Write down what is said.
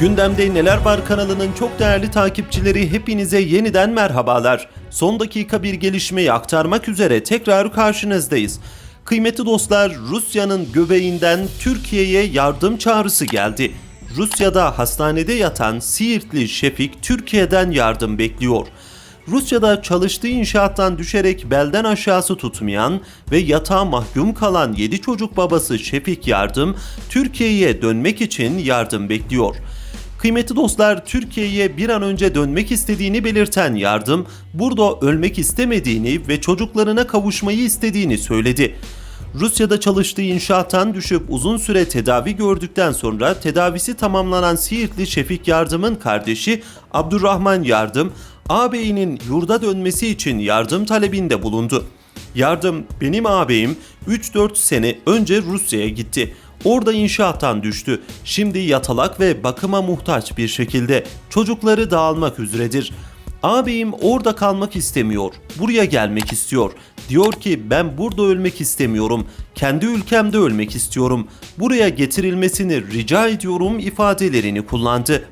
Gündemde Neler Var kanalının çok değerli takipçileri hepinize yeniden merhabalar. Son dakika bir gelişmeyi aktarmak üzere tekrar karşınızdayız. Kıymetli dostlar Rusya'nın göbeğinden Türkiye'ye yardım çağrısı geldi. Rusya'da hastanede yatan Siirtli Şefik Türkiye'den yardım bekliyor. Rusya'da çalıştığı inşaattan düşerek belden aşağısı tutmayan ve yatağa mahkum kalan 7 çocuk babası Şefik Yardım, Türkiye'ye dönmek için yardım bekliyor. Kıymetli dostlar, Türkiye'ye bir an önce dönmek istediğini belirten Yardım, burada ölmek istemediğini ve çocuklarına kavuşmayı istediğini söyledi. Rusya'da çalıştığı inşaattan düşüp uzun süre tedavi gördükten sonra tedavisi tamamlanan Siirtli Şefik Yardım'ın kardeşi Abdurrahman Yardım, ağabeyinin yurda dönmesi için yardım talebinde bulundu. Yardım benim ağabeyim 3-4 sene önce Rusya'ya gitti. Orada inşaattan düştü. Şimdi yatalak ve bakıma muhtaç bir şekilde çocukları dağılmak üzeredir. Ağabeyim orada kalmak istemiyor. Buraya gelmek istiyor. Diyor ki ben burada ölmek istemiyorum. Kendi ülkemde ölmek istiyorum. Buraya getirilmesini rica ediyorum ifadelerini kullandı.